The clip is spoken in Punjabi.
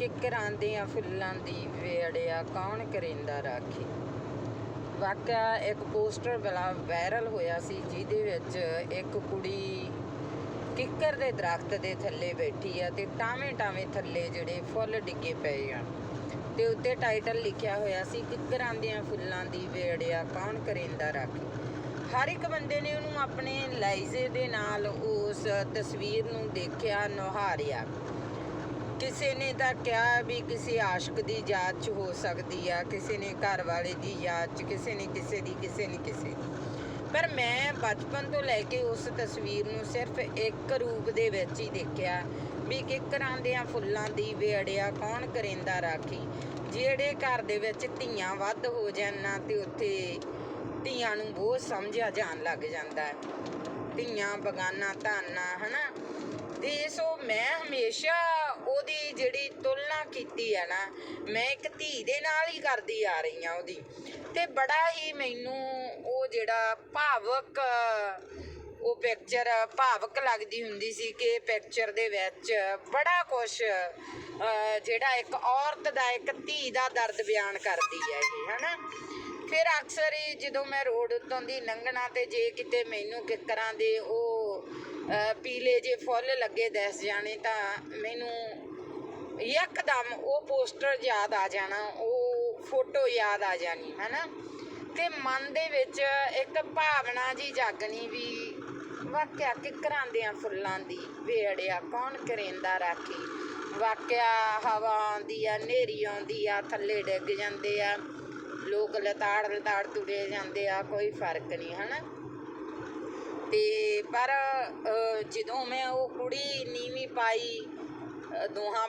ਕਿੱਕਰਾਂ ਦੀਆਂ ਫੁੱਲਾਂ ਦੀ ਵੇੜਿਆ ਕੌਣ ਕਰਿੰਦਾ ਰਾਖੀ? ਵਾਕਿਆ ਇੱਕ ਪੋਸਟਰ ਬਲਾ ਵਾਇਰਲ ਹੋਇਆ ਸੀ, ਜਿਹਦੇ ਵਿੱਚ ਇੱਕ ਕੁੜੀ ਕਿੱਕਰ ਦੇ ਦਰਖਤ ਦੇ ਥੱਲੇ ਬੈਠੀ ਆ ਤੇ ਟਾਵੇਂ ਟਾਵੇਂ ਥੱਲੇ ਜਿਹੜੇ ਫੁੱਲ ਡਿੱਗੇ ਪਏ ਆ। ਤੇ ਉੱਤੇ ਟਾਈਟਲ ਲਿਖਿਆ ਹੋਇਆ ਸੀ ਕਿੱਕਰਾਂ ਦੀਆਂ ਫੁੱਲਾਂ ਦੀ ਵੇੜਿਆ ਕੌਣ ਕਰਿੰਦਾ ਰਾਖੀ? ਹਰ ਇੱਕ ਬੰਦੇ ਨੇ ਉਹਨੂੰ ਆਪਣੇ ਲਾਈਜ਼ੇ ਦੇ ਨਾਲ ਉਸ ਤਸਵੀਰ ਨੂੰ ਦੇਖਿਆ, ਨੁਹਾਰਿਆ। ਕਿਸੇ ਨੇ ਤਾਂ ਕਿਹਾ ਵੀ ਕਿਸੇ ਆਸ਼ਕ ਦੀ ਯਾਦ 'ਚ ਹੋ ਸਕਦੀ ਆ, ਕਿਸੇ ਨੇ ਘਰ ਵਾਲੇ ਦੀ ਯਾਦ 'ਚ, ਕਿਸੇ ਨੇ ਕਿਸੇ ਦੀ, ਕਿਸੇ ਨੇ ਕਿਸੇ ਦੀ। ਪਰ ਮੈਂ ਬਚਪਨ ਤੋਂ ਲੈ ਕੇ ਉਸ ਤਸਵੀਰ ਨੂੰ ਸਿਰਫ ਇੱਕ ਰੂਪ ਦੇ ਵਿੱਚ ਹੀ ਦੇਖਿਆ ਵੀ ਕਿਕਰਾਂ ਦਿਆਂ ਫੁੱਲਾਂ ਦੀ ਵੇੜਿਆ ਕੌਣ ਕਰਿੰਦਾ ਰਾਖੀ। ਜਿਹੜੇ ਘਰ ਦੇ ਵਿੱਚ ਧੀਆਂ ਵੱਧ ਹੋ ਜਾਣ ਨਾ ਤੇ ਉੱਥੇ ਧੀਆਂ ਨੂੰ ਬਹੁਤ ਸਮਝਿਆ ਜਾਣ ਲੱਗ ਜਾਂਦਾ। ਹੈ ਧੀਆਂ ਬਗਾਨਾ ਧਾਨਾ, ਹਨਾ? ਤੇ ਮੈਂ ਹਮੇਸ਼ਾ ਉਹਦੀ ਜਿਹੜੀ ਤੁਲਨਾ ਕੀਤੀ ਹੈ ਨਾ, ਮੈਂ ਇੱਕ ਧੀ ਦੇ ਨਾਲ ਹੀ ਕਰਦੀ ਆ ਰਹੀ ਆ ਉਹਦੀ। ਤੇ ਬੜਾ ਹੀ ਮੈਨੂੰ ਉਹ ਜਿਹੜਾ ਭਾਵਕ, ਉਹ ਪਿਕਚਰ ਭਾਵਕ ਲੱਗਦੀ ਹੁੰਦੀ ਸੀ ਕਿ ਪਿਕਚਰ ਦੇ ਵਿੱਚ ਬੜਾ ਕੁਝ ਜਿਹੜਾ ਇੱਕ ਔਰਤ ਦਾ, ਇੱਕ ਧੀ ਦਾ ਦਰਦ ਬਿਆਨ ਕਰਦੀ ਹੈ ਇਹ, ਹਨਾ? ਫਿਰ ਅਕਸਰ ਹੀ ਜਦੋਂ ਮੈਂ ਰੋਡ ਉੱਤੋਂ ਦੀ ਲੰਘਣਾ ਤੇ ਜੇ ਕਿਤੇ ਮੈਨੂੰ ਕਿੱਕਰਾਂ ਦੇ ਉਹ ਪੀਲੇ ਜੇ ਫੁੱਲ ਲੱਗੇ ਦਿਸ ਜਾਣੇ ਤਾਂ ਮੈਨੂੰ ਇੱਕਦਮ ਉਹ ਪੋਸਟਰ ਯਾਦ ਆ ਜਾਣਾ, ਉਹ ਫੋਟੋ ਯਾਦ ਆ ਜਾਣੀ, ਹੈਨਾ? ਤੇ ਮਨ ਦੇ ਵਿੱਚ ਇੱਕ ਭਾਵਨਾ ਜੀ ਜਾਗਣੀ ਵੀ ਵਾਕਿਆ ਕਿੱਕਰਾਂ ਦਿਆਂ ਫੁੱਲਾਂ ਦੀ ਵੇੜਿਆ, ਕੌਣ ਕਰੇਂਦਾ ਰਾਖੀ? ਵਾਕਿਆ ਹਵਾ ਆਉਂਦੀ ਆ, ਹਨੇਰੀ ਆਉਂਦੀ ਆ, ਥੱਲੇ ਡਿੱਗ ਜਾਂਦੇ ਆ, ਲੋਕ ਲਤਾੜ ਲਤਾੜ ਤੁਰੇ ਜਾਂਦੇ ਆ, ਕੋਈ ਫ਼ਰਕ ਨਹੀਂ, ਹਨਾ? ਤੇ ਪਰ ਜਦੋਂ ਮੈਂ ਉਹ ਕੁੜੀ ਨੀਵੀਂ ਪਾਈ ਦੋਹਾਂ ਬਾਹਾਂ